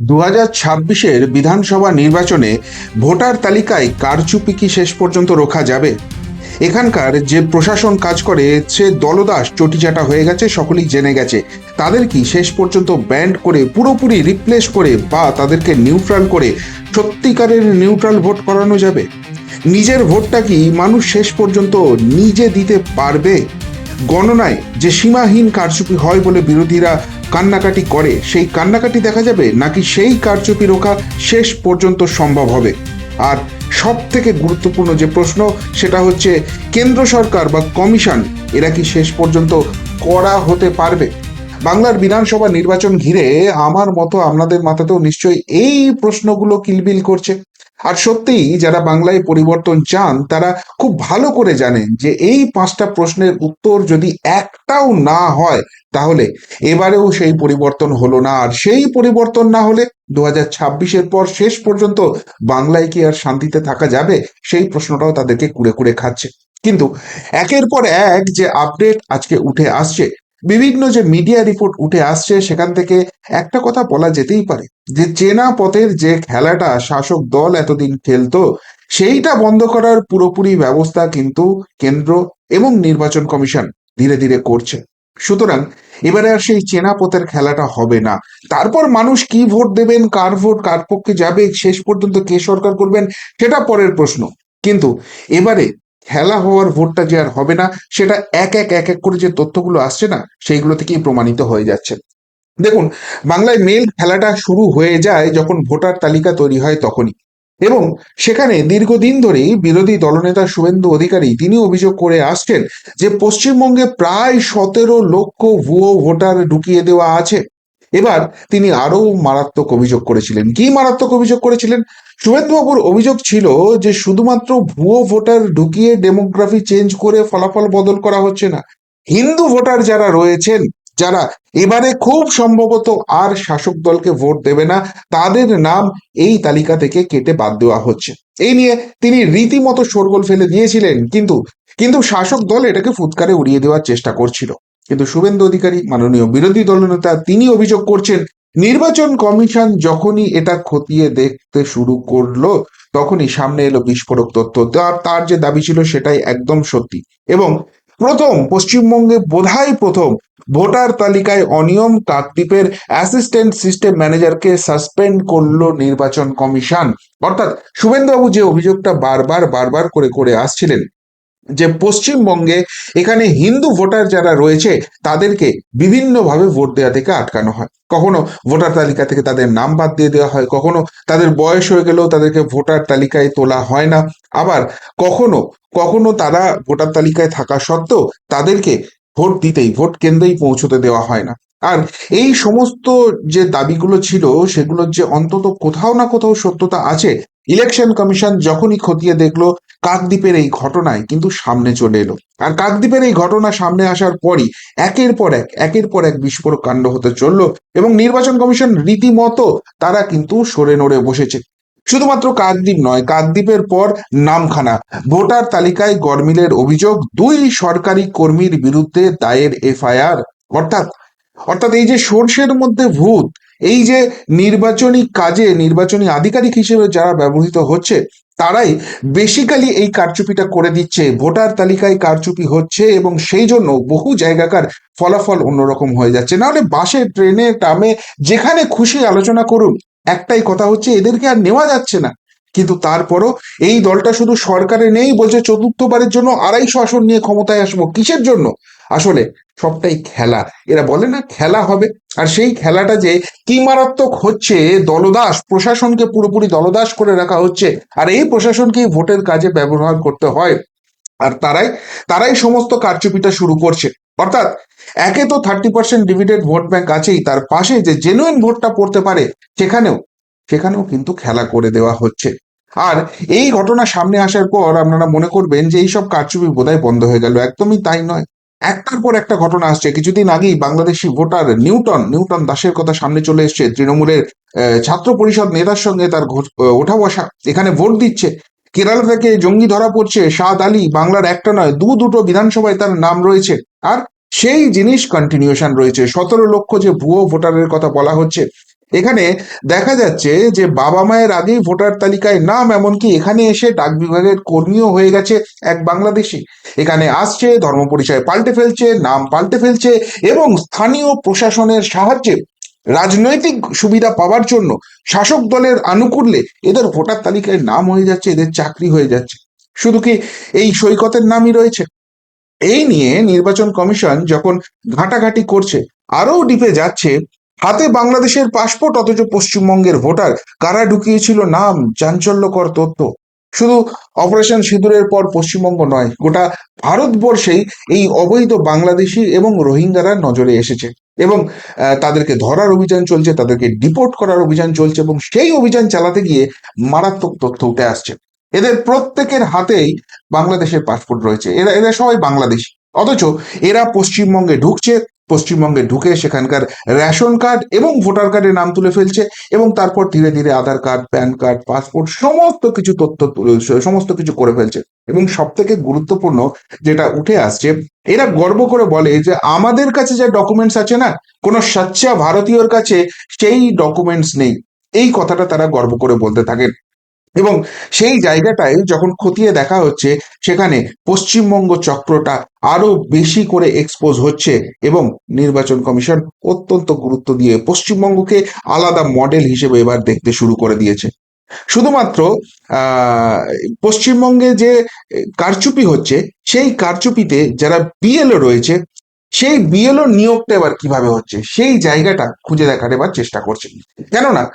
দু হাজার ছাব্বিশের বিধানসভা নির্বাচনে ভোটার তালিকায় কারচুপি কি শেষ পর্যন্ত রোখা যাবে? এখানকার যে প্রশাসন কাজ করে, সে দলদাস চটিচাটা হয়ে গেছে, সকলেই জেনে গেছে। তাদের কি শেষ পর্যন্ত ব্যান্ড করে, পুরোপুরি রিপ্লেস করে, বা তাদেরকে নিউট্রাল করে সত্যিকারের নিউট্রাল ভোট করানো যাবে? নিজের ভোটটা কি মানুষ শেষ পর্যন্ত নিজে দিতে পারবে? গণনায় যে সীমাহীন কারচুপি হয় বলে বিরোধীরা কান্নাকাটি করে, সেই কান্নাকাটি দেখা যাবে নাকি সেই কারচুপি রোখা শেষ পর্যন্ত সম্ভব হবে? আর সব থেকে গুরুত্বপূর্ণ যে প্রশ্ন, সেটা হচ্ছে, কেন্দ্র সরকার বা কমিশন এরা কি শেষ পর্যন্ত করা হতে পারবে? বাংলার বিধানসভা নির্বাচন ঘিরে আমার মতো আপনাদের মাথাতেও নিশ্চয়ই এই প্রশ্নগুলো কিলবিল করছে। আর সত্যিই যারা বাংলায় পরিবর্তন চান, তারা খুব ভালো করে জানেন যে এই পাঁচটা প্রশ্নের উত্তর যদি একটাও না হয়, তাহলে এবারেও সেই পরিবর্তন হলো না। আর সেই পরিবর্তন না হলে দু হাজার ছাব্বিশের পর শেষ পর্যন্ত বাংলায় কি আর শান্তিতে থাকা যাবে? সেই প্রশ্নটাও তাদেরকে কুড়ে কুড়ে খাচ্ছে। কিন্তু একের পর এক যে আপডেট আজকে উঠে আসছে বিভিন্ন যে মিডিয়া রিপোর্ট উঠে আসছে, সেখান থেকে একটা কথা বলা যেতেই পারে যে, চেনা পথের যে খেলাটা শাসক দল এতদিন খেলতো, সেইটা বন্ধ করার পুরোপুরি ব্যবস্থা কিন্তু কেন্দ্র এবং নির্বাচন কমিশন ধীরে ধীরে করছে। সুতরাং এবারে আর সেই চেনা পথের খেলাটা হবে না। তারপর মানুষ কি ভোট দেবেন, কার ভোট, কার পক্ষে যাবে, শেষ পর্যন্ত কে সরকার করবেন, সেটা পরের প্রশ্ন। কিন্তু এবারে খেলা হওয়ার ভোটটা যে আর হবে না, সেটা এক এক এক এক করে যে তথ্যগুলো আসছে না, সেইগুলো থেকেই প্রমাণিত হয়ে যাচ্ছে। দেখুন, বাংলায় মেল খেলাটা শুরু হয়ে যায় যখন ভোটার তালিকা তৈরি হয় তখনই। এবং সেখানে দীর্ঘদিন ধরেই বিরোধী দলনেতা শুভেন্দু অধিকারী তিনি অভিযোগ করে আসছেন যে পশ্চিমবঙ্গে প্রায় সতেরো লক্ষ ভুয়ো ভোটার ঢুকিয়ে দেওয়া আছে। এবার তিনি আরও মারাত্মক অভিযোগ করেছিলেন। কি মারাত্মক অভিযোগ করেছিলেন? শুভেন্দুবাবুর অভিযোগ ছিল যে শুধুমাত্র ভুয়ো ভোটার ঢুকিয়ে ডেমোগ্রাফি চেঞ্জ করে ফলাফল বদল করা হচ্ছে না। হিন্দু ভোটার যারা রয়েছেন, যারা এবারে খুব সম্ভবত আর শাসক দলকে ভোট দেবে না, তাদের নাম এই তালিকা থেকে কেটে বাদ দেওয়া হচ্ছে। এই নিয়ে তিনি রীতিমতো শোরগোল ফেলে দিয়েছিলেন, কিন্তু কিন্তু শাসক দল এটাকে ফুৎকারে উড়িয়ে দেওয়ার চেষ্টা করছিল। কিন্তু শুভেন্দু অধিকারী, মাননীয় বিরোধী দলনেতা, তিনি অভিযোগ করছেন নির্বাচন কমিশন যখনই এটা খতিয়ে দেখতে শুরু করল, তখনই সামনে এলো বিস্ফোরক তথ্য। তার তার যে দাবি ছিল সেটাই একদম সত্যি। এবং প্রথম, পশ্চিমবঙ্গে বোধহয় প্রথম, ভোটার তালিকায় অনিয়ম কাকদ্বীপের অ্যাসিস্ট্যান্ট সিস্টেম ম্যানেজারকে সাসপেন্ড করল নির্বাচন কমিশন। অর্থাৎ শুভেন্দুবাবু যে অভিযোগটা বারবার বারবার করে করে আসছিলেন যে পশ্চিমবঙ্গে এখানে হিন্দু ভোটার যারা রয়েছে, তাদেরকে বিভিন্নভাবে ভোট দেওয়া থেকে আটকানো হয়। কখনো ভোটার তালিকা থেকে তাদের নাম বাদ দিয়ে দেওয়া হয়, কখনো তাদের বয়স হয়ে গেলেও তাদেরকে ভোটার তালিকায় তোলা হয় না। আবার কখনো কখনো তারা ভোটার তালিকায় থাকা সত্ত্বেও তাদেরকে ভোট দিতেই, ভোট কেন্দ্রেই পৌঁছতে দেওয়া হয় না। আর এই সমস্ত যে দাবিগুলো ছিল, সেগুলোর যে অন্তত কোথাও না কোথাও সত্যতা আছে, ইলেকশন কমিশন যখনই খতিয়ে দেখল কাকদ্বীপের এই ঘটনায় কিন্তু সামনে চলে এলো। আর কাকদ্বীপের এই ঘটনা সামনে আসার পরই একের পর এক, একের পর এক বিস্ফোরক কাণ্ড হতে চলল এবং নির্বাচন কমিশন রীতিমতো তারা কিন্তু সরে নড়ে বসেছে। শুধুমাত্র কাকদ্বীপ নয়, কাকদ্বীপের পর নামখানা। ভোটার তালিকায় গরমিলের অভিযোগ, দুই সরকারি কর্মীর বিরুদ্ধে দায়ের এফআইআর। অর্থাৎ অর্থাৎ এই যে সর্ষের মধ্যে ভূত, এই যে নির্বাচনী কাজে নির্বাচনী আধিকারিক হিসেবে যারা ব্যবহৃত হচ্ছে তারাই বেসিক্যালি এই কারচুপিটা করে দিচ্ছে। ভোটার তালিকায় কারচুপি হচ্ছে এবং সেই জন্য বহু জায়গাকার ফলাফল অন্যরকম হয়ে যাচ্ছে। নাহলে বাসে, ট্রেনে, ট্রামে যেখানে খুশি আলোচনা করুন, একটাই কথা হচ্ছে এদেরকে আর নেওয়া যাচ্ছে না। কিন্তু তারপরও এই দলটা শুধু সরকারে নেই, বলছে চতুর্থবারের জন্য আড়াইশো আসন নিয়ে ক্ষমতায় আসব। কিসের জন্য? আসলে সবটাই খেলা। এরা বলে না খেলা হবে। আর সেই খেলাটা যে কি মারাত্মক হচ্ছে, দলদাস, প্রশাসনকে পুরোপুরি দলদাস করে রাখা হচ্ছে। আর এই প্রশাসনকেই ভোটের কাজে ব্যবহার করতে হয়। আর তারাই তারাই সমস্ত কারচুপিটা শুরু করছে। অর্থাৎ একে তো thirty percent divided vote bank আছেই, তার পাশে যে জেনুইন ভোটটা পড়তে পারে, সেখানেও সেখানেও কিন্তু খেলা করে দেওয়া হচ্ছে। আর এই ঘটনা সামনে আসার পর আপনারা মনে করবেন যে এইসব কারচুপি বোধহয় বন্ধ হয়ে গেল। একদমই তাই নয়। একটার পর একটা ঘটনা আসছে। কিছুদিন আগেই বাংলাদেশি ভোটার নিউটন নিউটন দাসের কথা সামনে চলে এসছে। তৃণমূলের ছাত্র পরিষদ নেতার সঙ্গে তার ওঠা বসা। এখানে ভোট দিচ্ছে। কেরালা থেকে জঙ্গি ধরা পড়ছে। সাদ আলী বাংলার একটা নয়, দু দুটো বিধানসভায় তার নাম রয়েছে। আর সেই জিনিস কন্টিনিউশন রয়েছে। সতেরো লক্ষ যে ভুয়ো ভোটারের কথা বলা হচ্ছে। এখানে দেখা যাচ্ছে যে বাবা মায়ের আগেই ভোটার তালিকায় নাম, এমনকি এখানে এসে ডাক বিভাগের কর্মীও হয়ে গেছে এক বাংলাদেশি। এখানে আসছে, ধর্ম পরিচয় পাল্টে ফেলছে, নাম পাল্টে ফেলছে এবং স্থানীয় প্রশাসনের সাহায্যে রাজনৈতিক সুবিধা পাওয়ার জন্য শাসক দলের আনুকূল্যে এদের ভোটার তালিকায় নাম হয়ে যাচ্ছে, এদের চাকরি হয়ে যাচ্ছে। শুধু কি এই সৈকতের নামই রয়েছে? এই নিয়ে নির্বাচন কমিশন যখন ঘাটাঘাটি করছে, আরও ডিপে যাচ্ছে হাতে বাংলাদেশের পাসপোর্ট অথচ পশ্চিমবঙ্গের ভোটার। কারা ঢুকিয়েছিল নাম, চাঞ্চল্যকর তথ্য। শুধু অপারেশন সিঁদুরের পর পশ্চিমবঙ্গ নয়, গোটা ভারতবর্ষেই এই অবৈধ বাংলাদেশি এবং রোহিঙ্গারা নজরে এসেছে। এবং তাদেরকে ধরার অভিযান চলছে, তাদেরকে ডিপোর্ট করার অভিযান চলছে এবং সেই অভিযান চালাতে গিয়ে মারাত্মক তথ্য উঠে আসছে। এদের প্রত্যেকের হাতেই বাংলাদেশের পাসপোর্ট রয়েছে। এরা এরা সবাই বাংলাদেশি। অথচ এরা পশ্চিমবঙ্গে ঢুকছে পশ্চিমবঙ্গে ঢুকে সেখানকার রেশন কার্ড এবং ভোটার কার্ডে নাম তুলে ফেলছে এবং তারপর ধীরে ধীরে Aadhaar card, PAN card, passport সমস্ত কিছু তথ্য সমস্ত কিছু করে ফেলছে। এবং সব থেকে গুরুত্বপূর্ণ যেটা উঠে আসছে, এরা গর্ব করে বলে যে আমাদের কাছে যে ডকুমেন্টস আছে না, কোনো সচ্চা ভারতীয়র কাছে সেই ডকুমেন্টস নেই। এই কথাটা তারা গর্ব করে বলতে থাকেন। এবং সেই জায়গাটায় যখন খতিয়ে দেখা হচ্ছে, সেখানে পশ্চিমবঙ্গ চক্রটা আরও বেশি করে এক্সপোজ হচ্ছে এবং নির্বাচন কমিশন অত্যন্ত গুরুত্ব দিয়ে পশ্চিমবঙ্গকে আলাদা মডেল হিসেবে এবার দেখতে শুরু করে দিয়েছে। শুধুমাত্র পশ্চিমবঙ্গে যে কারচুপি হচ্ছে, সেই কারচুপিতে যারা বিএলও রয়েছে সেই বিএলও নিয়োগটা এবার কীভাবে হচ্ছে? সেই জায়গাটা খুঁজে দেখার এবার চেষ্টা করছে। কেননা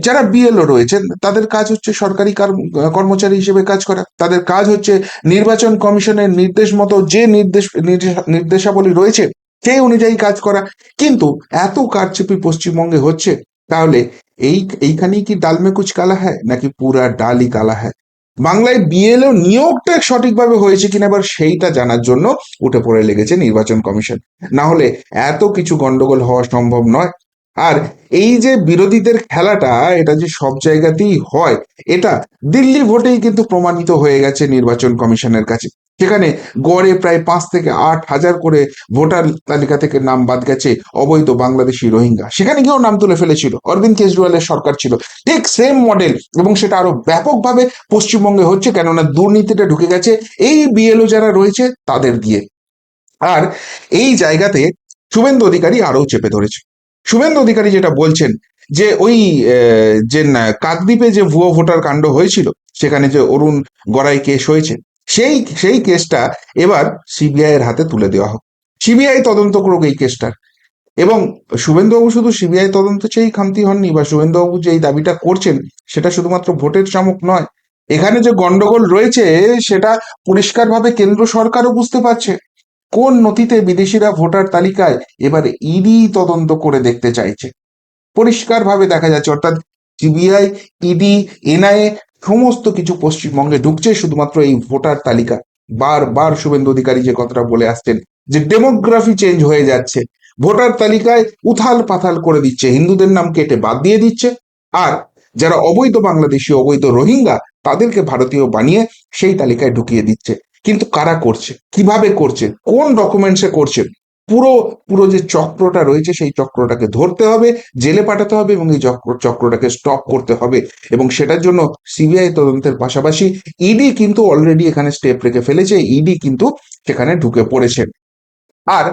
যারা বিএলও রয়েছেন, তাদের কাজ হচ্ছে সরকারি কার- কর্মচারী হিসেবে কাজ করা। তাদের কাজ হচ্ছে নির্বাচন কমিশনের নির্দেশ মতো যে নির্দেশ, নির্দেশ- নির্দেশাবলী রয়েছে, সেই অনুযায়ী কাজ করা। কিন্তু এত কারচুপি পশ্চিমবঙ্গে হচ্ছে, তাহলে এই, এইখানেই কি ডাল মে কুচ কালা হ্যায় নাকি পুরা ডালই কালা হ্যায় বাংলায় বিএলও নিয়োগটা সঠিকভাবে হয়েছে কিনা এবার সেইটা জানার জন্য উঠে পড়ে লেগেছে নির্বাচন কমিশন। না হলে এত কিছু গন্ডগোল হওয়া সম্ভব নয়। আর এই যে বিরোধীদের খেলাটা, এটা যে সব জায়গাতেই হয়, এটা দিল্লি ভোটেই কিন্তু প্রমাণিত হয়ে গেছে নির্বাচন কমিশনের কাছে। সেখানে গড়ে প্রায় পাঁচ থেকে আট হাজার করে ভোটার তালিকা থেকে নাম বাদ গেছে অবৈধ বাংলাদেশি রোহিঙ্গা। সেখানে গিয়েও নাম তুলে ফেলেছিল। অরবিন্দ কেজরিওয়ালের সরকার ছিল। ঠিক সেম মডেল এবং সেটা আরও ব্যাপকভাবে পশ্চিমবঙ্গে হচ্ছে, কেননা দুর্নীতিটা ঢুকে গেছে এই বিএলও যারা রয়েছে, তাদের দিয়ে। আর এই জায়গাতে শুভেন্দু অধিকারী আরও চেপে ধরেছে। শুভেন্দু অধিকারী যেটা বলছেন যে ওই যে কাকদ্বীপে যে ভুয়ো ভোটার কাণ্ড হয়েছিল, সেখানে যে অরুণ গড়াই কেস হয়েছে, সেই সেই কেসটা এবার সিবিআই এর হাতে তুলে দেওয়া হোক। সিবিআই তদন্ত করুক এই কেসটার। এবং শুভেন্দুবাবু শুধু সিবিআই তদন্ত চেয়েই খামতি হননি, বা শুভেন্দুবাবু যে এই দাবিটা করছেন, সেটা শুধুমাত্র ভোটের চামক নয়। এখানে যে গন্ডগোল রয়েছে, সেটা পরিষ্কারভাবে কেন্দ্র সরকারও বুঝতে পারছে। কোন নথিতে বিদেশিরা ভোটার তালিকায় এবারে ইডি তদন্ত করে দেখতে চাইছে? পরিষ্কারভাবে দেখা যাচ্ছে, অর্থাৎ সিবিআই, ইডি, এনআইএ সমস্ত কিছু পশ্চিমবঙ্গে ঢুকছে, শুধুমাত্র এই ভোটার তালিকা। বারবার শুভেন্দু অধিকারী যে কথাটা বলে আসছেন, যে ডেমোগ্রাফি চেঞ্জ হয়ে যাচ্ছে। ভোটার তালিকায় উথাল পাথাল করে দিচ্ছে, হিন্দুদের নাম কেটে বাদ দিয়ে দিচ্ছে। আর যারা অবৈধ বাংলাদেশি, অবৈধ রোহিঙ্গা, তাদেরকে ভারতীয় বানিয়ে সেই তালিকায় ঢুকিয়ে দিচ্ছে। কিন্তু কারা করছে? কীভাবে করছে? কোন ডকুমেন্টসে করছে? পুরো পুরো যে চক্রটা রয়েছে, সেই চক্রটাকে ধরতে হবে, জেলে পাঠাতে হবে এবং এই চক্র, চক্রটাকে স্টপ করতে হবে। এবং সেটার জন্য সিবিআই তদন্তের পাশাপাশি ইডি কিন্তু অলরেডি এখানে স্টেপ রেখে ফেলেছে। ইডি কিন্তু সেখানে ঢুকে পড়েছে। আর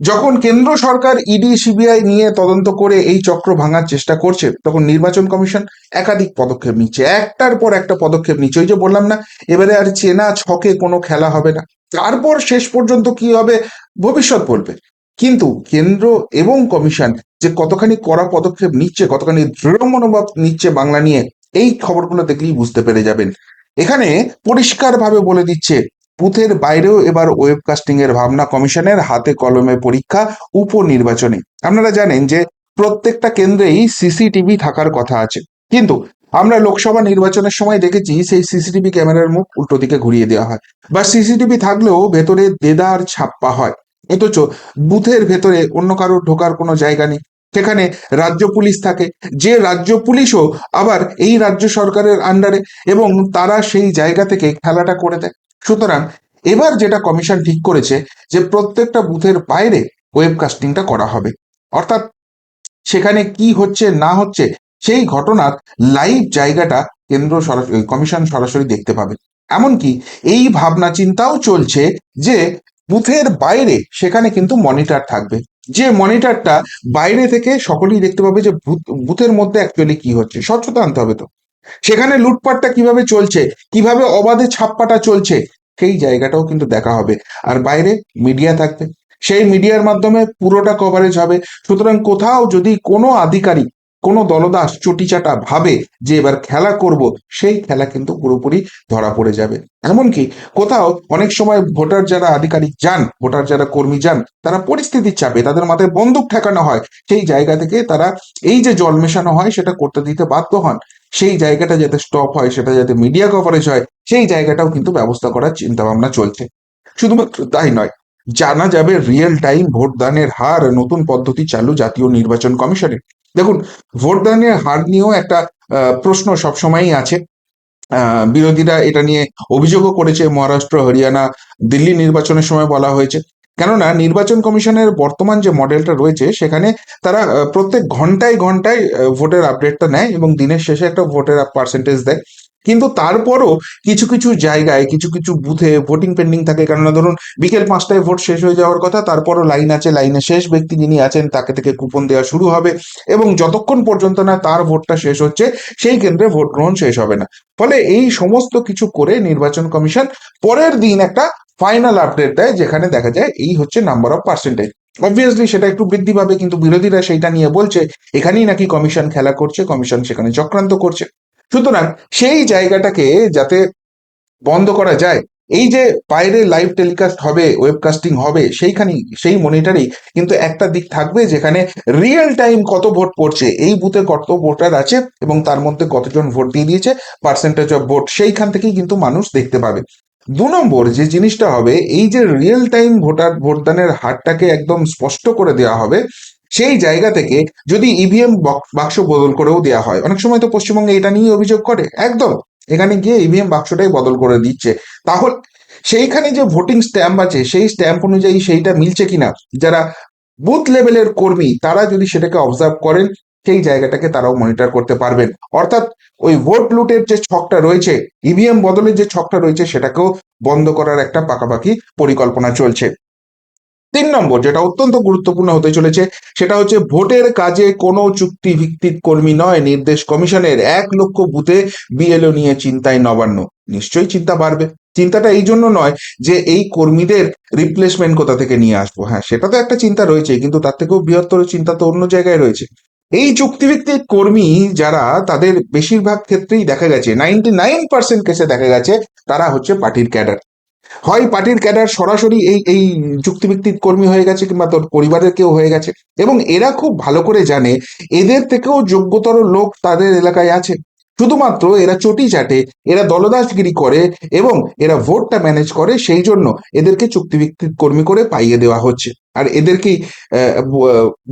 যখন কেন্দ্র সরকার ইডি, সিবিআই নিয়ে তদন্ত করে এই চক্র ভাঙার চেষ্টা করছে, তখন নির্বাচন কমিশন একাধিক পদক্ষেপ নিচ্ছে। একটার পর একটা পদক্ষেপ নিচ্ছে। ওই যে বললাম না, এবারে আর চেনা ছকে কোনো খেলা হবে না। তারপর শেষ পর্যন্ত কি হবে? ভবিষ্যৎ বলবে। কিন্তু কেন্দ্র এবং কমিশন যে কতখানি কড়া পদক্ষেপ নিচ্ছে, কতখানি দৃঢ় মনোভাব নিচ্ছে বাংলা নিয়ে, এই খবরগুলো দেখলেই বুঝতে পেরে যাবেন। এখানে পরিষ্কারভাবে বলে দিচ্ছে বুথের বাইরেও এবার ওয়েবকাস্টিং এর ভাবনা কমিশনের হাতে কলমে পরীক্ষা উপনির্বাচনে। আপনারা জানেন যে প্রত্যেকটা কেন্দ্রেই সিসিটিভি থাকার কথা আছে। কিন্তু আমরা লোকসভা নির্বাচনের সময় দেখেছি সেই সিসিটিভি ক্যামেরার মুখ উল্টো দিকে ঘুরিয়ে দেওয়া হয়। বা সিসিটিভি থাকলেও ভেতরে দেদার ছাপ্পা হয়। অথচ বুথের ভেতরে অন্য কারোর ঢোকার কোনো জায়গা নেই। সেখানে রাজ্য পুলিশ থাকে। যে রাজ্য পুলিশও আবার এই রাজ্য সরকারের আন্ডারে এবং তারা সেই জায়গা থেকে খেলাটা করে দেয়। সুতরাং এবার যেটা কমিশন ঠিক করেছে যে প্রত্যেকটা বুথের বাইরে ওয়েবকাস্টিংটা করা হবে। অর্থাৎ সেখানে কি হচ্ছে, না হচ্ছে, সেই ঘটনার লাইভ জায়গাটা কেন্দ্র সরাসরি কমিশন সরাসরি দেখতে পাবে। এমনকি এই ভাবনা চিন্তাও চলছে যে বুথের বাইরে সেখানে কিন্তু মনিটর থাকবে। যে মনিটরটা বাইরে থেকে সকলেই দেখতে পাবে যে বুথ- বুথের মধ্যে অ্যাকচুয়ালি কি হচ্ছে। স্বচ্ছতা আনতে হবে তো। সেখানে লুটপাটটা কীভাবে চলছে? কীভাবে অবাধে ছাপ্পাটা চলছে? সেই জায়গাটাও কিন্তু দেখা হবে। আর বাইরে মিডিয়া থাকবে। সেই মিডিয়ার মাধ্যমে পুরোটা কভারেজ হবে। সুতরাং কোথাও যদি কোনো আধিকারিক, কোনো দলদাস চটিচাটা ভাবে যে এবার খেলা করব, সেই খেলা কিন্তু পুরোপুরি ধরা পড়ে যাবে। এমনকি কোথাও অনেক সময় ভোটার যারা আধিকারিক যান, ভোটার যারা কর্মী যান, তারা পরিস্থিতির চাপে, তাদের মাথায় বন্দুক ঠেকানো হয়। সেই জায়গা থেকে তারা এই যে জল মেশানো হয়, সেটা করতে দিতে বাধ্য হন। সেই জায়গাটা যাতে স্টপ হয়, সেটা যাতে মিডিয়া কভারেজ হয়, সেই জায়গাটাও কিন্তু ব্যবস্থা করার চিন্তা ভাবনা চলছে। শুধুমাত্র তাই নয়, জানা যাবে রিয়েল টাইম ভোটদানের হার, নতুন পদ্ধতি চালু, জাতীয় নির্বাচন কমিশনের। দেখুন, ভোটদানের হার নিয়েও একটা প্রশ্ন সবসময়ই আছে। বিরোধীরা এটা নিয়ে অভিযোগও করেছে, মহারাষ্ট্র, হরিয়ানা, দিল্লি নির্বাচনের সময় বলা হয়েছে। কেননা নির্বাচন কমিশনের বর্তমান যে মডেলটা রয়েছে, সেখানে তারা প্রত্যেক ঘন্টায় ঘন্টায় ভোটের আপডেটটা নেয় এবং দিনের শেষে একটা ভোটের পার্সেন্টেজ দেয়। কিন্তু তারপরও কিছু কিছু জায়গায়, কিছু কিছু বুথে ভোটিং পেন্ডিং থাকে। কেননা ধরুন, বিকেল পাঁচটায় ভোট শেষ হয়ে যাওয়ার কথা, তারপরও লাইন আছে লাইনে শেষ ব্যক্তি যিনি আছেন, তাকে থেকে কুপন দেওয়া শুরু হবে এবং যতক্ষণ পর্যন্ত না তার ভোটটা শেষ হচ্ছে, সেই কেন্দ্রে ভোট গ্রহণ শেষ হবে না। ফলে এই সমস্ত কিছু করে নির্বাচন কমিশন পরের দিন একটা ফাইনাল আপডেট দেয়, যেখানে দেখা যায় এই হচ্ছে নাম্বার অফ পার্সেন্টেজ অবভিয়াসলি সেটা একটু বৃদ্ধি পাবে, কিন্তু বিরোধীরা সেইটা নিয়ে বলছে, এখানেই নাকি কমিশন খেলা করছে, কমিশন সেখানে চক্রান্ত করছে। সুতরাং সেই জায়গাটাকে যাতে বন্ধ করা যায়, এই যে বাইরে লাইভ টেলিকাস্ট হবে ওয়েবকাস্টিং হবে, সেইখানেই, সেই মনিটরেই কিন্তু একটা দিক থাকবে যেখানে রিয়েল টাইম কত ভোট পড়ছে, এই বুথে কত ভোটার আছে এবং তার মধ্যে কতজন ভোট দিয়ে দিয়েছে পার্সেন্টেজ অফ ভোট সেইখান থেকেই কিন্তু মানুষ দেখতে পাবে। দু নম্বর যে জিনিসটা হবে, এই যে রিয়েল টাইম ভোটার, ভোটদানের হারটাকে একদম স্পষ্ট করে দেওয়া হবে সেই জায়গা থেকে যদি ইভিএম বাক্স বদল করেও দেওয়া হয়। অনেক সময় তো পশ্চিমবঙ্গে এটা নিয়ে অভিযোগ করে। একদম। এখানে গিয়ে ইভিএম বাক্সটাই বদল করে দিচ্ছে। তাহলে, সেইখানে যে ভোটিং স্ট্যাম্প আছে, সেই স্ট্যাম্প অনুযায়ী সেইটা মিলছে কিনা, যারা বুথ লেভেলের কর্মী, তারা যদি সেটাকে অবজার্ভ করেন, সেই জায়গাটাকে তারাও মনিটর করতে পারবেন। অর্থাৎ ওই ভোট লুটের যে ছকটা রয়েছে ইভিএম বদলের যে ছকটা রয়েছে, সেটাকেও বন্ধ করার একটা পাকাপাকি পরিকল্পনা চলছে। তিন নম্বর, যেটা অত্যন্ত গুরুত্বপূর্ণ হতে চলেছে, সেটা হচ্ছে ভোটের কাজে কোনো চুক্তি ভিত্তিক কর্মী নয়, নির্দেশ কমিশনের এক লক্ষ বুথে বিএলও নিয়ে চিন্তায় নবান্ন। নিশ্চয়ই চিন্তা বাড়বে। চিন্তাটা এই জন্য নয় যে এই কর্মীদের রিপ্লেসমেন্ট কোথা থেকে নিয়ে আসব। হ্যাঁ সেটা তো একটা চিন্তা রয়েছে কিন্তু তার থেকেও বৃহত্তর চিন্তা তো অন্য জায়গায় রয়েছে। এই চুক্তিভিত্তিক কর্মী যারা, তাদের বেশিরভাগ ক্ষেত্রেই দেখা গেছে নাইনটি নাইন পার্সেন্ট কেসে দেখা গেছে, তারা হচ্ছে পার্টির ক্যাডার। হয় পার্টির ক্যাডার সরাসরি এই এই চুক্তিভিত্তিক কর্মী হয়ে গেছে কিংবা তোর পরিবারের কেউ হয়ে গেছে। এবং এরা খুব ভালো করে জানে এদের থেকেও যোগ্যতর লোক তাদের এলাকায় আছে। শুধুমাত্র এরা চটি চাটে, এরা দলদাসগিরি করে এবং এরা ভোটটা ম্যানেজ করে সেই জন্য এদেরকে চুক্তিভিত্তিক কর্মী করে পাইয়ে দেওয়া হচ্ছে। আর এদেরকেই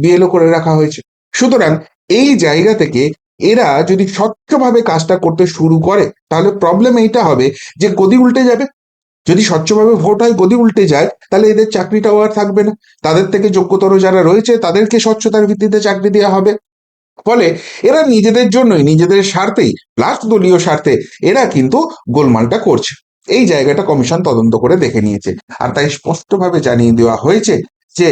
বিএলও করে রাখা হয়েছে। সুতরাং এই জায়গা থেকে এরা যদি স্বচ্ছভাবে কাজটা করতে শুরু করে, তাহলে প্রবলেম এইটা হবে যে গদি উল্টে যাবে যদি স্বচ্ছভাবে ভোট হয়, গদি উল্টে যায়, তাহলে এদের চাকরিটাও আর থাকবে না। তাদের থেকে যোগ্যতর যারা রয়েছে, তাদেরকে স্বচ্ছতার ভিত্তিতে চাকরি দেওয়া হবে। ফলে এরা নিজেদের জন্যই, নিজেদের স্বার্থেই প্লাস দলীয় স্বার্থে, এরা কিন্তু গোলমালটা করছে। এই জায়গাটা কমিশন তদন্ত করে দেখে নিয়েছে। আর তাই স্পষ্টভাবে জানিয়ে দেওয়া হয়েছে যে,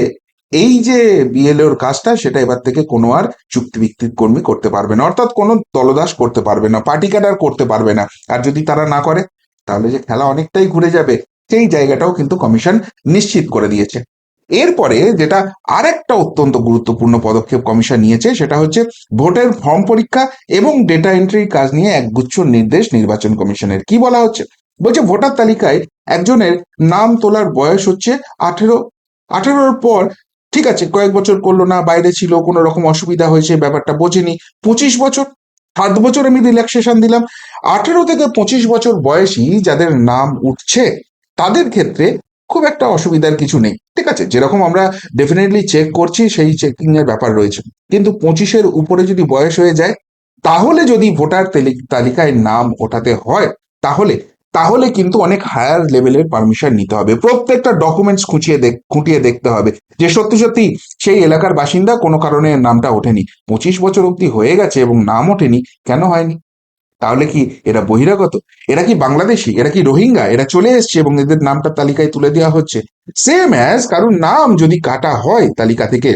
এই যে বিএলওর কাজটা, সেটা এবার থেকে কোনো আর চুক্তিভিত্তিক কর্মী করতে পারবে না। অর্থাৎ কোনো দলদাস করতে পারবে না, পার্টি ক্যাডার করতে পারবে না। আর যদি তারা না করে তাহলে যে খেলা অনেকটাই ঘুরে যাবে, সেই জায়গাটাও কিন্তু কমিশন নিশ্চিত করে দিয়েছে। এরপরে যেটা আরেকটা অত্যন্ত গুরুত্বপূর্ণ পদক্ষেপ কমিশন নিয়েছে, সেটা হচ্ছে ভোটের ফর্ম পরীক্ষা এবং ডেটা এন্ট্রির কাজ নিয়ে একগুচ্ছ নির্দেশ নির্বাচন কমিশনের। কি বলা হচ্ছে? বলছে ভোটার তালিকায় একজনের নাম তোলার বয়স হচ্ছে আঠেরো, আঠেরোর পর, ঠিক আছে, কয়েক বছর করল না, বাইরে ছিল, কোনো রকম অসুবিধা হয়েছে, ব্যাপারটা বোঝেনি, পঁচিশ বছর সাত বছর আমি রিল্যাক্সেশন দিলাম। আঠেরো থেকে পঁচিশ বছর বয়সী যাদের নাম উঠছে, তাদের ক্ষেত্রে খুব একটা অসুবিধার কিছু নেই। ঠিক আছে? যেরকম আমরা ডেফিনেটলি চেক করছি, সেই চেকিং এর ব্যাপার রয়েছে। কিন্তু পঁচিশের উপরে যদি বয়স হয়ে যায়, তাহলে যদি ভোটার তালিকায় নাম ওঠাতে হয়, তাহলে তাহলে কিন্তু অনেক হায়ার লেভেলের পারমিশন নিতে হবে। প্রত্যেকটা ডকুমেন্টস খুঁচিয়ে দেখ, খুঁটিয়ে দেখতে হবে। যে সত্যি সত্যি সেই এলাকার বাসিন্দা কোনো কারণে নামটা ওঠেনি। পঁচিশ বছর অব্দি হয়ে গেছে এবং নাম ওঠেনি, কেন হয়নি? তাহলে কি এরা বহিরাগত? এরা কি বাংলাদেশি? এরা কি রোহিঙ্গা? এরা চলে এসছে এবং এদের নামটা তালিকায় তুলে দেওয়া হচ্ছে। সেম অ্যাজ কারণ নাম যদি কাটা হয় তালিকা থেকে।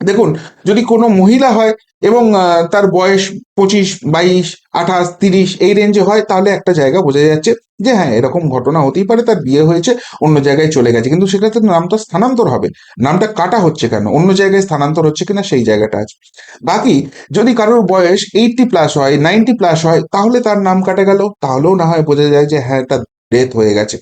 দেখুন, যদি কোনো মহিলা হয় এবং তার বয়স পঁচিশ, বাইশ, আঠাশ, তিরিশ এই রেঞ্জে হয়, তাহলে একটা জায়গা বোঝা যাচ্ছে যে হ্যাঁ এরকম ঘটনা হতেই পারে, তার বিয়ে হয়েছে, অন্য জায়গায় চলে গেছে। কিন্তু সেক্ষেত্রে নামটা স্থানান্তর হবে। নামটা কাটা হচ্ছে কেন? অন্য জায়গায় স্থানান্তর হচ্ছে কিনা সেই জায়গাটা আছে। বাকি, যদি কারোর বয়স এইটটি প্লাস হয়, নাইনটি প্লাস হয়, তাহলে তার নাম কাটা গেল। তাহলেও না হয় বোঝা যায় যে হ্যাঁ তার ডেথ হয়ে গেছে।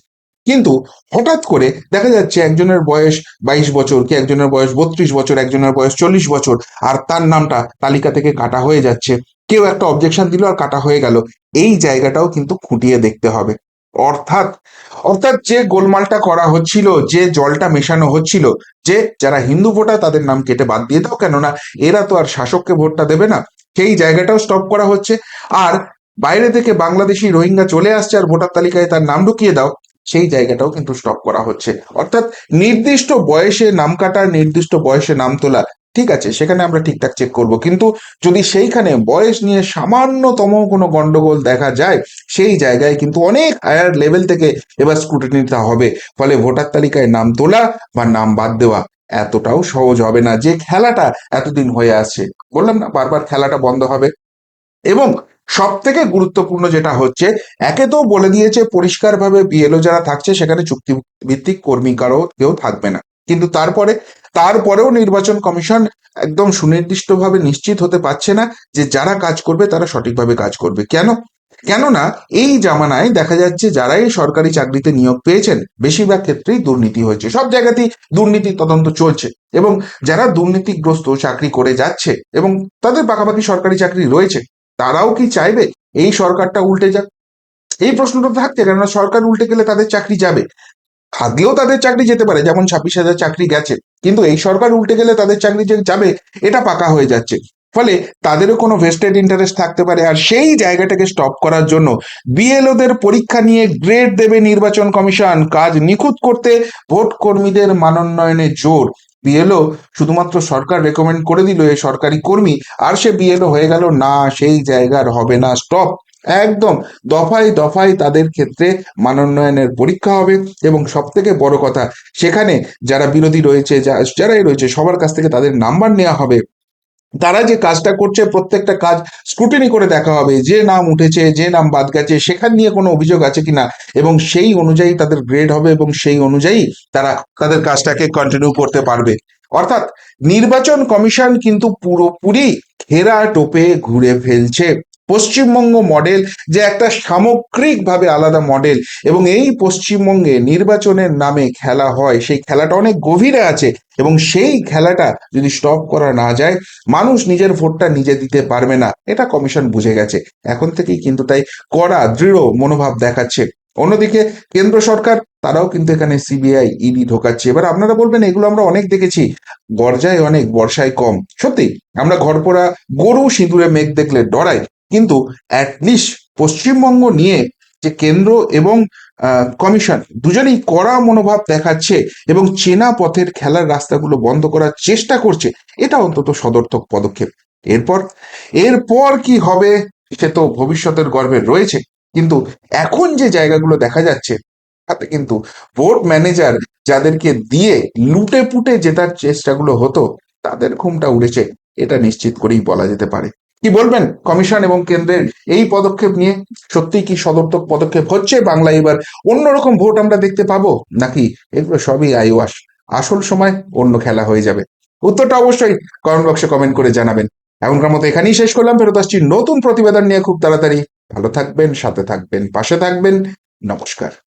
কিন্তু হঠাৎ করে দেখা যাচ্ছে একজনের বয়স বাইশ বছর কি একজনের বয়স বত্রিশ বছর, একজনের বয়স চল্লিশ বছর, আর তার নামটা তালিকা থেকে কাটা হয়ে যাচ্ছে। কেউ একটা অবজেকশন দিল আর কাটা হয়ে গেল। এই জায়গাটাও কিন্তু খুঁটিয়ে দেখতে হবে। অর্থাৎ অর্থাৎ যে গোলমালটা করা হচ্ছিল, যে জলটা মেশানো হচ্ছিল, যে যারা হিন্দু ভোটার তাদের নাম কেটে বাদ দিয়ে দাও কেননা এরা তো আর শাসককে ভোটটা দেবে না। সেই জায়গাটাও স্টপ করা হচ্ছে। আর বাইরে থেকে বাংলাদেশি রোহিঙ্গা চলে আসছে আর ভোটার তালিকায় তার নাম ঢুকিয়ে দাও। সেই জায়গাটাও কিন্তু স্টপ করা হচ্ছে। অর্থাৎ নির্দিষ্ট বয়সে নাম কাটা, নির্দিষ্ট বয়সে নাম তোলা, ঠিক আছে, সেখানে আমরা ঠিকঠাক চেক করব। কিন্তু যদি সেইখানে বয়স নিয়ে সামান্যতম কোনো গন্ডগোল দেখা যায়, সেই জায়গায় কিন্তু অনেক হায়ার লেভেল থেকে এবার স্ক্রুটিনি নিতে হবে। ফলে ভোটার তালিকায় নাম তোলা বা নাম বাদ দেওয়া এতটাও সহজ হবে না। যে খেলাটা এতদিন হয়ে আসছে, বললাম না, বারবার খেলাটা বন্ধ হবে। এবং সব থেকে গুরুত্বপূর্ণ যেটা হচ্ছে, একে তো বলে দিয়েছে পরিষ্কারভাবে বিএলও যারা থাকছে সেখানে চুক্তিভিত্তিক কর্মী কারও কেউ থাকবে না। কিন্তু তারপরে, তারপরেও নির্বাচন কমিশন একদম সুনির্দিষ্টভাবে নিশ্চিত হতে পারছে না যে যারা কাজ করবে তারা সঠিকভাবে কাজ করবে। কেন? কেননা এই জামানায় দেখা যাচ্ছে যারাই সরকারি চাকরিতে নিয়োগ পেয়েছেন, বেশিরভাগ ক্ষেত্রেই দুর্নীতি হয়েছে। সব জায়গাতেই দুর্নীতি তদন্ত চলছে এবং যারা দুর্নীতিগ্রস্ত চাকরি করে যাচ্ছে এবং তাদের পাকাপাকি সরকারি চাকরি রয়েছে তারাও কি চাইবে? এই সরকারটা উল্টে যাক। এই প্রশ্নটা থাকছে, কেননা সরকার উল্টে গেলে তাদের চাকরি যাবে। থাকলেও তাদের চাকরি যেতে পারে, যেমন ছাব্বিশ হাজার চাকরি গেছে। কিন্তু এই সরকার উল্টে গেলে তাদের চাকরি যে যাবে, এটা পাকা হয়ে যাচ্ছে। ফলে তাদেরও কোনো ভেস্টেড ইন্টারেস্ট থাকতে পারে। আর সেই জায়গাটাকে স্টপ করার জন্য বিএলওদের পরীক্ষা নিয়ে গ্রেড দেবে নির্বাচন কমিশন। কাজ নিখুঁত করতে ভোট কর্মীদের মানোন্নয়নে জোর। বিএলও শুধুমাত্র সরকার রেকমেন্ড করে দিল এই সরকারি কর্মী, আর সে বিএলও হয়ে গেল, না, সেই জায়গার হবে না স্টপ একদম দফায় দফায় তাদের ক্ষেত্রে মানোন্নয়নের পরীক্ষা হবে। এবং সব থেকে বড় কথা, সেখানে যারা বিরোধী রয়েছে যারাই রয়েছে, সবার কাছ থেকে তাদের নাম্বার নেওয়া হবে। তারা যে কাজটা করছে, প্রত্যেকটা কাজ স্ক্রুটিনি করে দেখা হবে, যে নাম উঠেছে, যে নাম বাদ গেছে, সেখান নিয়ে কোনো অভিযোগ আছে কিনা? এবং সেই অনুযায়ী তাদের গ্রেড হবে এবং সেই অনুযায়ী তারা তাদের কাজটাকে কন্টিনিউ করতে পারবে। অর্থাৎ নির্বাচন কমিশন কিন্তু পুরোপুরি ঘেরা টোপে ঘুরে ফেলছে। পশ্চিমবঙ্গ মডেল যে একটা সামগ্রিকভাবে আলাদা মডেল এবং এই পশ্চিমবঙ্গে নির্বাচনের নামে খেলা হয়, সেই খেলাটা অনেক গভীরে আছে এবং সেই খেলাটা যদি স্টপ করা না যায়, মানুষ নিজের ভোটটা নিজে দিতে পারবে না। এটা কমিশন বুঝে গেছে। এখন থেকেই কিন্তু তাই কড়া, দৃঢ় মনোভাব দেখাচ্ছে। অন্যদিকে কেন্দ্র সরকার, তারাও কিন্তু এখানে সিবিআই ইডি ঢোকাচ্ছে। এবার আপনারা বলবেন, এগুলো আমরা অনেক দেখেছি। গরজায় অনেক, বর্ষায় কম। সত্যি, আমরা ঘরপোড়া, গরু সিঁদুরে মেঘ দেখলে ডরাই। কিন্তু অ্যাটলিস্ট পশ্চিমবঙ্গ নিয়ে যে কেন্দ্র এবং কমিশন দুজনেই কড়া মনোভাব দেখাচ্ছে এবং চেনা পথের খেলার রাস্তাগুলো বন্ধ করার চেষ্টা করছে, এটা অন্তত সদর্থক পদক্ষেপ। এরপর এরপর কি হবে সে তো ভবিষ্যতের গর্বে রয়েছে, কিন্তু এখন যে জায়গাগুলো দেখা যাচ্ছে, তাতে কিন্তু বোর্ড ম্যানেজার যাদেরকে দিয়ে লুটে পুটে জেতার চেষ্টাগুলো হতো, তাদের ঘুমটা উড়েছে, এটা নিশ্চিত করেই বলা যেতে পারে। কি বলবেন কমিশন এবং কেন্দ্রের এই পদক্ষেপ নিয়ে? সত্যি কি সদর্থক পদক্ষেপ হচ্ছে? বাংলায় এবার অন্যরকম ভোট আমরা দেখতে পাবো? নাকি এগুলো সবই আইওয়াস আসল সময় অন্য খেলা হয়ে যাবে। উত্তরটা অবশ্যই কমেন্ট বক্সে কমেন্ট করে জানাবেন। এখনকার মতো এখানেই শেষ করলাম। ফেরত আসছি নতুন প্রতিবেদন নিয়ে খুব তাড়াতাড়ি। ভালো থাকবেন, সাথে থাকবেন, পাশে থাকবেন। নমস্কার।